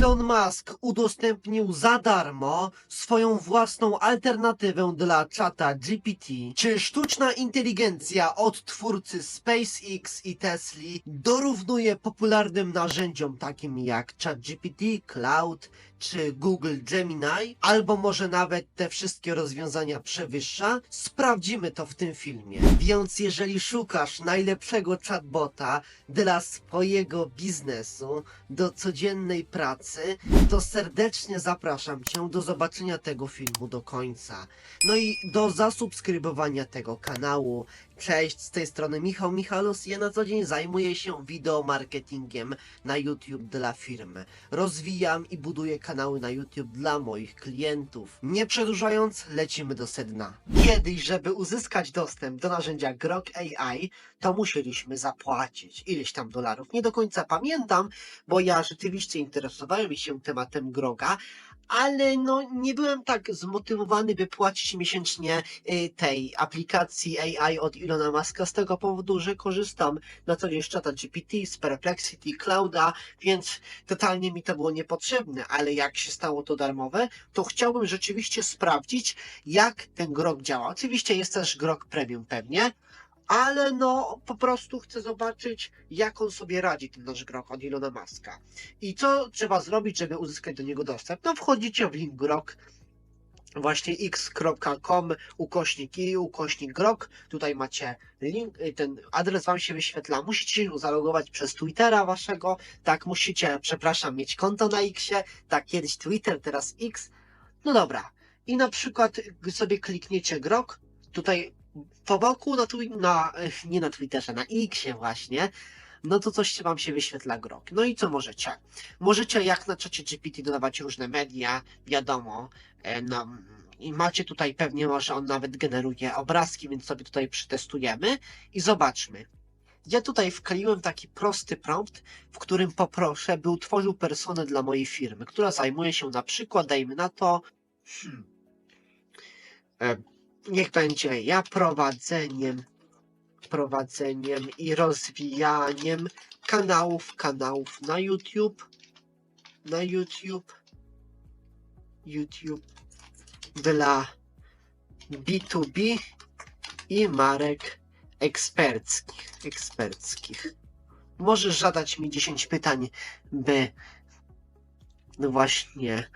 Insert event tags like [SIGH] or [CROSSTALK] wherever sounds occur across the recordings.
Elon Musk udostępnił za darmo swoją własną alternatywę dla czata GPT. Czy sztuczna inteligencja od twórcy SpaceX i Tesli dorównuje popularnym narzędziom takim jak ChatGPT, Cloud czy Google Gemini, albo może nawet te wszystkie rozwiązania przewyższa? Sprawdzimy to w tym filmie. Więc jeżeli szukasz najlepszego chatbota dla swojego biznesu, do codziennej pracy, to serdecznie zapraszam Cię do zobaczenia tego filmu do końca. No i do zasubskrybowania tego kanału. Cześć, z tej strony Michał Michalus. Ja na co dzień zajmuję się wideo marketingiem na YouTube dla firmy. Rozwijam i buduję kanały na YouTube dla moich klientów. Nie przedłużając, lecimy do sedna. Kiedyś, żeby uzyskać dostęp do narzędzia Grok AI, to musieliśmy zapłacić ileś tam dolarów. Nie do końca pamiętam, bo ja rzeczywiście interesowałem się tematem Groga, ale no nie byłem tak zmotywowany, by płacić miesięcznie y, tej aplikacji AI od Ilona Muska z tego powodu, że korzystam na co dzień z czata GPT, z Perplexity, Clouda, więc totalnie mi to było niepotrzebne, ale jak się stało to darmowe, to chciałbym rzeczywiście sprawdzić, jak ten grok działa. Oczywiście jest też grok premium pewnie, ale no po prostu chcę zobaczyć, jak on sobie radzi, ten nasz grok od Ilona Muska. I co trzeba zrobić, żeby uzyskać do niego dostęp? No wchodzicie w link grok, właśnie x.com ukośnik i ukośnik grok. Tutaj macie link, y, ten adres wam się wyświetla. Musicie się zalogować przez Twittera waszego. Tak, musicie, przepraszam, mieć konto na Xie. Tak, kiedyś Twitter, teraz X. No dobra. I na przykład gdy sobie klikniecie grok, tutaj po boku na, twi- na y, nie na Twitterze, na Xie właśnie, no to coś wam się wyświetla grok. No i co możecie? Możecie jak na czacie GPT dodawać różne media, wiadomo, e, no, i macie tutaj pewnie, może on nawet generuje obrazki, więc sobie tutaj przetestujemy i zobaczmy. Ja tutaj wkleiłem taki prosty prompt, w którym poproszę, by utworzył personę dla mojej firmy, która zajmuje się na przykład, dajmy na to, hmm, e, niech będzie ja prowadzeniem, prowadzeniem i rozwijaniem kanałów, kanałów na YouTube, na YouTube, YouTube dla B2B i marek eksperckich, eksperckich. Możesz zadać mi 10 pytań, by no właśnie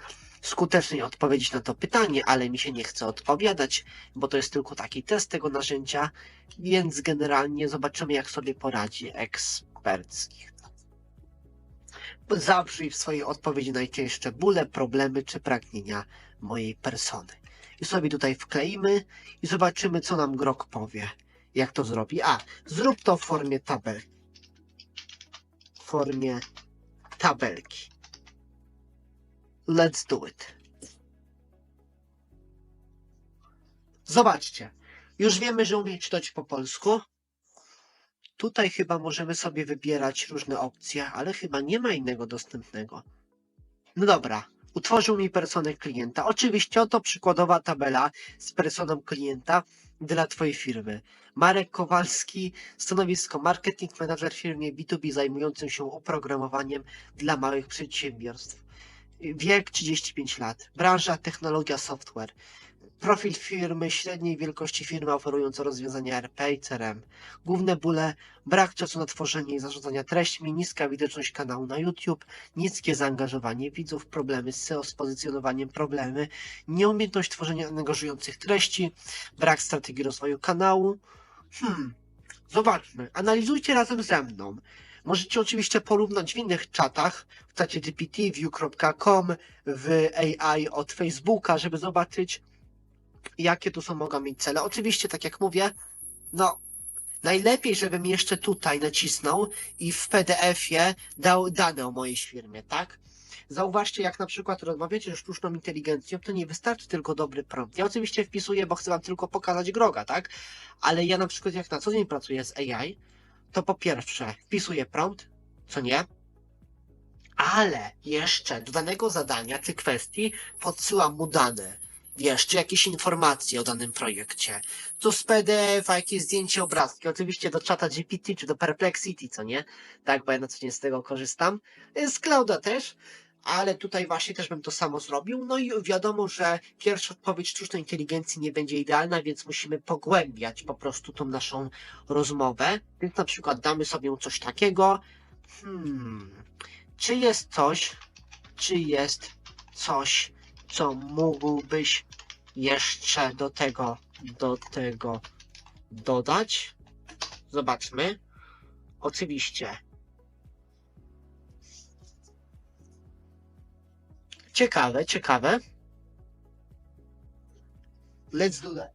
skutecznie odpowiedzieć na to pytanie, ale mi się nie chce odpowiadać, bo to jest tylko taki test tego narzędzia, więc generalnie zobaczymy, jak sobie poradzi eksperckich. Zabrzyj w swojej odpowiedzi najczęstsze bóle, problemy czy pragnienia mojej persony. I sobie tutaj wkleimy i zobaczymy, co nam grok powie. Jak to zrobi? A, zrób to w formie tabelki. W formie tabelki. Let's do it. Zobaczcie. Już wiemy, że umie czytać po polsku. Tutaj chyba możemy sobie wybierać różne opcje, ale chyba nie ma innego dostępnego. No dobra. Utworzył mi personę klienta. Oczywiście oto przykładowa tabela z personą klienta dla Twojej firmy. Marek Kowalski, stanowisko marketing manager w firmie B2B zajmującym się oprogramowaniem dla małych przedsiębiorstw. Wiek 35 lat. Branża technologia software. Profil firmy średniej wielkości firmy oferujące rozwiązania RP i CRM. Główne bóle brak czasu na tworzenie i zarządzanie treśćmi, niska widoczność kanału na YouTube, niskie zaangażowanie widzów, problemy z SEO, z pozycjonowaniem, problemy, nieumiejętność tworzenia angażujących treści, brak strategii rozwoju kanału. Hmm, zobaczmy, analizujcie razem ze mną. Możecie oczywiście porównać w innych czatach, w czacie GPT, view.com, w AI od Facebooka, żeby zobaczyć, jakie tu są mogą mieć cele. Oczywiście, tak jak mówię, no, najlepiej, żebym jeszcze tutaj nacisnął i w PDF-ie dał dane o mojej firmie, tak? Zauważcie, jak na przykład rozmawiacie ze sztuczną inteligencją, to nie wystarczy tylko dobry prompt. Ja oczywiście wpisuję, bo chcę wam tylko pokazać groga, tak? Ale ja na przykład jak na co dzień pracuję z AI, to po pierwsze wpisuję prompt, co nie? Ale jeszcze do danego zadania czy kwestii podsyłam mu dane wiesz, czy jakieś informacje o danym projekcie. Tu z PDF, a jakieś zdjęcie, obrazki. Oczywiście do czata GPT czy do Perplexity, co nie? Tak, bo ja na co dzień z tego korzystam. Z Clouda też. Ale tutaj właśnie też bym to samo zrobił. No i wiadomo, że pierwsza odpowiedź sztucznej inteligencji nie będzie idealna, więc musimy pogłębiać po prostu tą naszą rozmowę. Więc na przykład damy sobie coś takiego. Hmm, czy jest coś, czy jest coś, co mógłbyś jeszcze do tego, do tego dodać? Zobaczmy. Oczywiście. Ciekawe, ciekawe. Let's do that.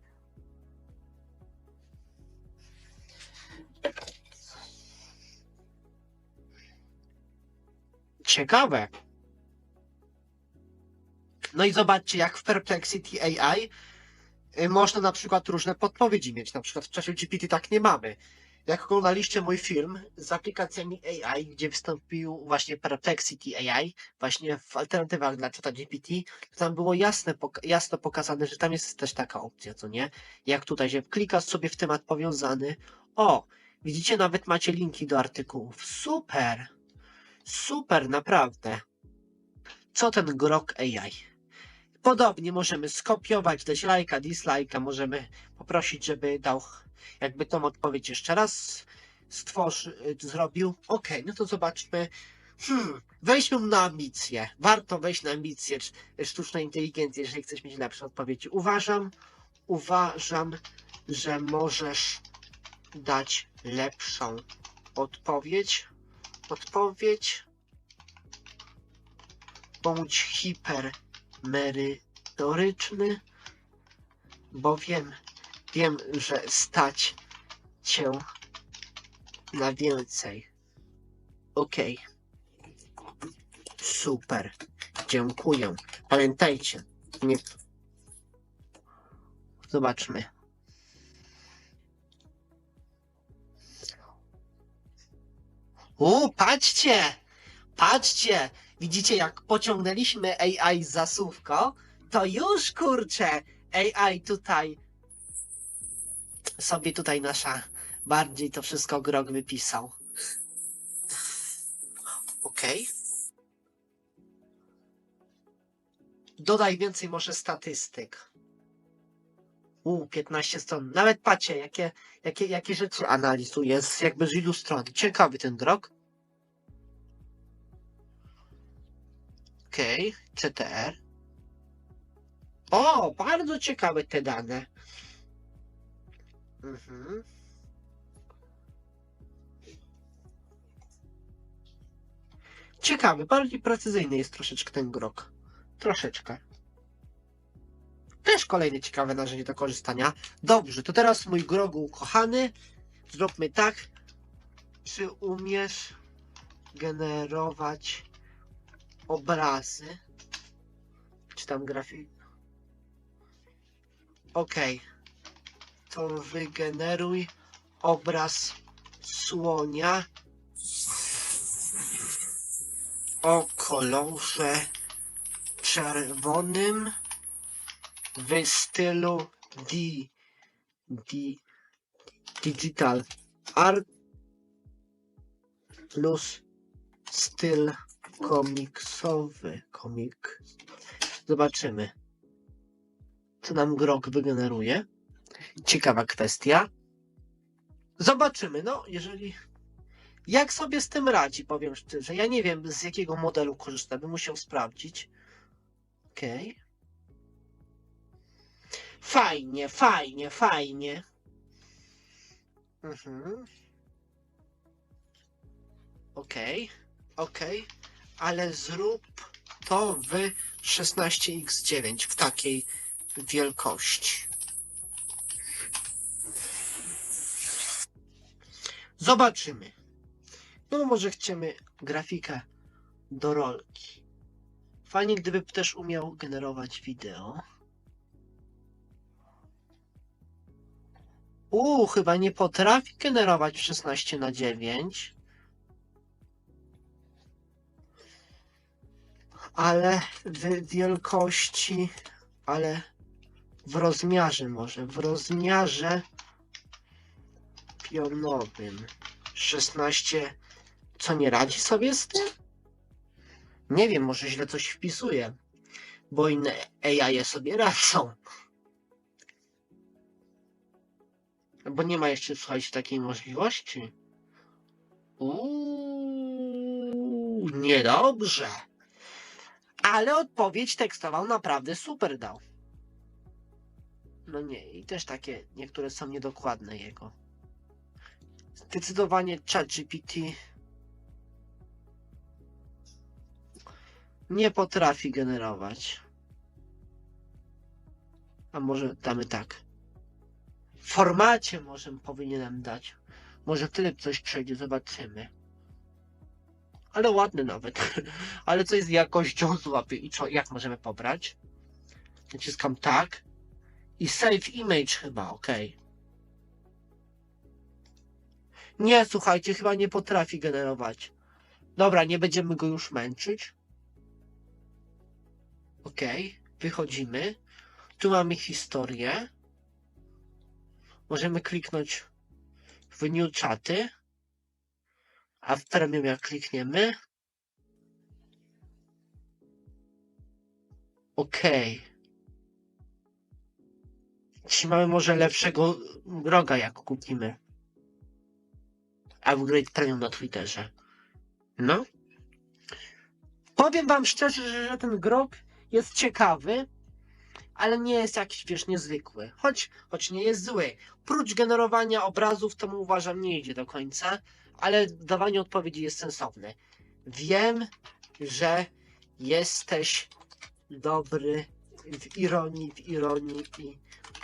Ciekawe. No i zobaczcie, jak w Perplexity AI y, można na przykład różne podpowiedzi mieć. Na przykład w czasie GPT tak nie mamy. Jak oglądaliście mój film z aplikacjami AI, gdzie wystąpił właśnie Perplexity AI, właśnie w alternatywach dla czata GPT, to tam było jasne, jasno pokazane, że tam jest też taka opcja, co nie? Jak tutaj się klikasz sobie w temat powiązany. O, widzicie, nawet macie linki do artykułów. Super! Super, naprawdę. Co ten grok AI? Podobnie możemy skopiować, dać lajka, dislajka, możemy poprosić, żeby dał jakby tą odpowiedź jeszcze raz stworzy, y, zrobił. Okej, no to zobaczmy. Hmm, weźmy na ambicje. Warto wejść na ambicje sz- sztucznej inteligencji, jeżeli chcesz mieć lepsze odpowiedzi. Uważam, uważam, że możesz dać lepszą odpowiedź. Odpowiedź bądź hipermerytoryczny, bo wiem, że stać cię na więcej. Okej. Super. Dziękuję. Pamiętajcie, nie. Zobaczmy. O, patrzcie! Patrzcie! Widzicie, jak pociągnęliśmy AI za słówko? To już kurczę, AI tutaj sobie tutaj nasza bardziej to wszystko grog wypisał. Okej. Dodaj więcej może statystyk. U, 15 stron. Nawet patrzcie, jakie, jakie, jakie rzeczy analizuje z jakby z ilu stron. Ciekawy ten grog. Okej, CTR. O, bardzo ciekawe te dane. Mhm. Ciekawy, bardziej precyzyjny jest troszeczkę ten grok. Troszeczkę. Też kolejne ciekawe narzędzie do korzystania. Dobrze, to teraz mój grogu ukochany. Zróbmy tak. Czy umiesz generować obrazy? Czy tam grafik? Okej. To wygeneruj obraz słonia o kolorze czerwonym w stylu di, di, digital art plus styl komiksowy. Komik. Zobaczymy, co nam grok wygeneruje. Ciekawa kwestia. Zobaczymy, no, jeżeli. Jak sobie z tym radzi, powiem szczerze. Ja nie wiem, z jakiego modelu korzysta, bym musiał sprawdzić. Okej. Fajnie, fajnie, fajnie. Mhm. Okej, okej, ale zrób to w 16x9 w takiej wielkości. Zobaczymy. No może chcemy grafikę do rolki. Fajnie, gdyby też umiał generować wideo. Uuu, chyba nie potrafi generować w 16 na 9. Ale w wielkości, ale w rozmiarze może, w rozmiarze pionowym. 16, co nie radzi sobie z tym? Nie wiem, może źle coś wpisuję, bo inne AI sobie radzą. Bo nie ma jeszcze, słuchajcie, takiej możliwości. Uuu, niedobrze. Ale odpowiedź tekstową naprawdę super dał. No nie, i też takie niektóre są niedokładne jego. Zdecydowanie ChatGPT nie potrafi generować. A może damy tak. W formacie może powinienem dać. Może tyle coś przejdzie, zobaczymy. Ale ładny nawet. [LAUGHS] Ale co jest jakością złapie i co, jak możemy pobrać? Naciskam tak. I save image chyba, ok. Nie, słuchajcie, chyba nie potrafi generować. Dobra, nie będziemy go już męczyć. Ok, wychodzimy. Tu mamy historię. Możemy kliknąć w new czaty. A w premium jak klikniemy. Ok. Jeśli mamy może lepszego roga jak kupimy. Upgrade premium na Twitterze. No. Powiem wam szczerze, że ten grog jest ciekawy, ale nie jest jakiś, wiesz, niezwykły. Choć, choć nie jest zły. Prócz generowania obrazów, to mu uważam nie idzie do końca, ale dawanie odpowiedzi jest sensowne. Wiem, że jesteś dobry w ironii, w ironii i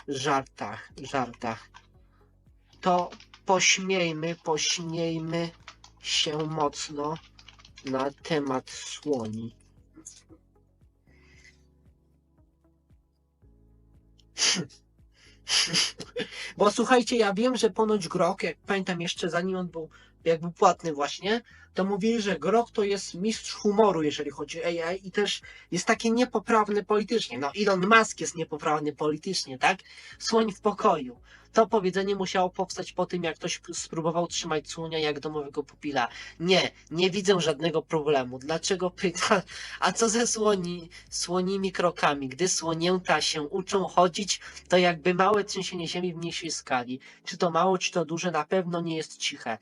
żartach, żartach. To pośmiejmy, pośmiejmy się mocno na temat słoni. [LAUGHS] Bo słuchajcie, ja wiem, że ponoć Grok, jak pamiętam jeszcze zanim on był jakby płatny właśnie, to mówili, że Grok to jest mistrz humoru, jeżeli chodzi o AI i też jest taki niepoprawny politycznie. No Elon Musk jest niepoprawny politycznie, tak? Słoń w pokoju. To powiedzenie musiało powstać po tym, jak ktoś spróbował trzymać słonia jak domowego pupila. Nie, nie widzę żadnego problemu. Dlaczego pyta? A co ze słoni, słonimi krokami? Gdy słonięta się uczą chodzić, to jakby małe trzęsienie ziemi w mniejszej skali. Czy to mało, czy to duże, na pewno nie jest ciche.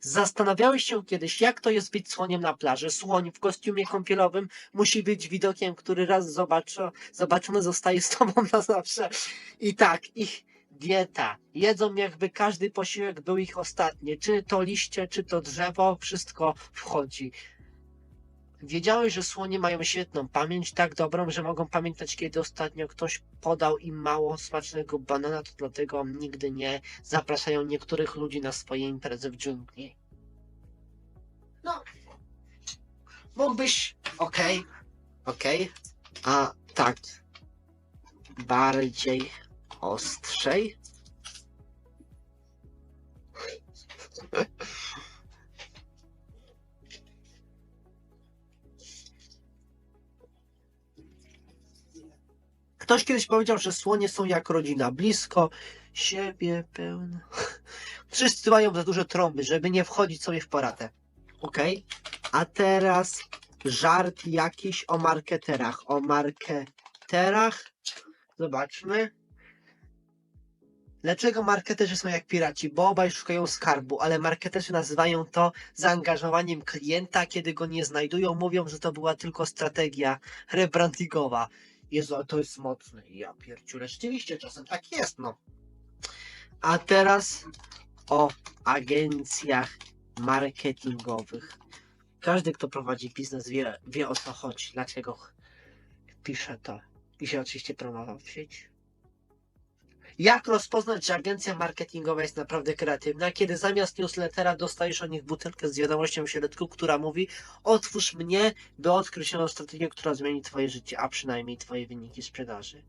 Zastanawiałeś się kiedyś, jak to jest być słoniem na plaży? Słoń w kostiumie kąpielowym musi być widokiem, który raz zobaczy, zobaczony zostaje z tobą na zawsze. I tak, ich dieta. Jedzą jakby każdy posiłek był ich ostatni. Czy to liście, czy to drzewo, wszystko wchodzi. Wiedziałeś, że słonie mają świetną pamięć, tak dobrą, że mogą pamiętać, kiedy ostatnio ktoś podał im mało smacznego banana, to dlatego nigdy nie zapraszają niektórych ludzi na swoje imprezy w dżungli. No, mógłbyś, okej, okej, a tak, bardziej ostrzej. Ktoś kiedyś powiedział, że słonie są jak rodzina, blisko siebie, pełne. Wszyscy mają za duże trąby, żeby nie wchodzić sobie w poratę. Ok? A teraz żart jakiś o marketerach. O marketerach. Zobaczmy. Dlaczego marketerzy są jak piraci? Bo obaj szukają skarbu, ale marketerzy nazywają to zaangażowaniem klienta. Kiedy go nie znajdują, mówią, że to była tylko strategia rebrandingowa. Jezu, to jest mocne. Ja pierciule, rzeczywiście czasem tak jest, no. A teraz o agencjach marketingowych. Każdy, kto prowadzi biznes, wie, wie o co chodzi, dlaczego pisze to. I się oczywiście promował w sieci. Jak rozpoznać, że agencja marketingowa jest naprawdę kreatywna, kiedy zamiast newslettera dostajesz od nich butelkę z wiadomością w środku, która mówi otwórz mnie, by odkryć nową strategię, która zmieni twoje życie, a przynajmniej twoje wyniki sprzedaży.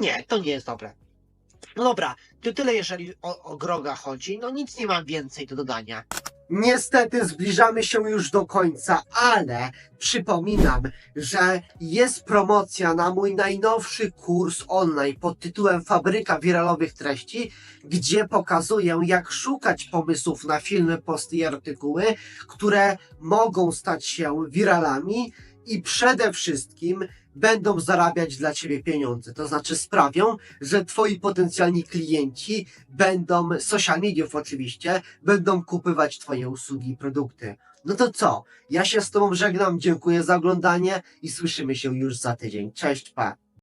Nie, to nie jest dobre. No dobra, to tyle jeżeli o, o Groga chodzi, no nic nie mam więcej do dodania. Niestety zbliżamy się już do końca, ale przypominam, że jest promocja na mój najnowszy kurs online pod tytułem Fabryka Wiralowych Treści, gdzie pokazuję, jak szukać pomysłów na filmy, posty i artykuły, które mogą stać się wiralami i przede wszystkim będą zarabiać dla Ciebie pieniądze. To znaczy sprawią, że Twoi potencjalni klienci będą, social mediów oczywiście, będą kupywać Twoje usługi i produkty. No to co? Ja się z Tobą żegnam, dziękuję za oglądanie i słyszymy się już za tydzień. Cześć, pa!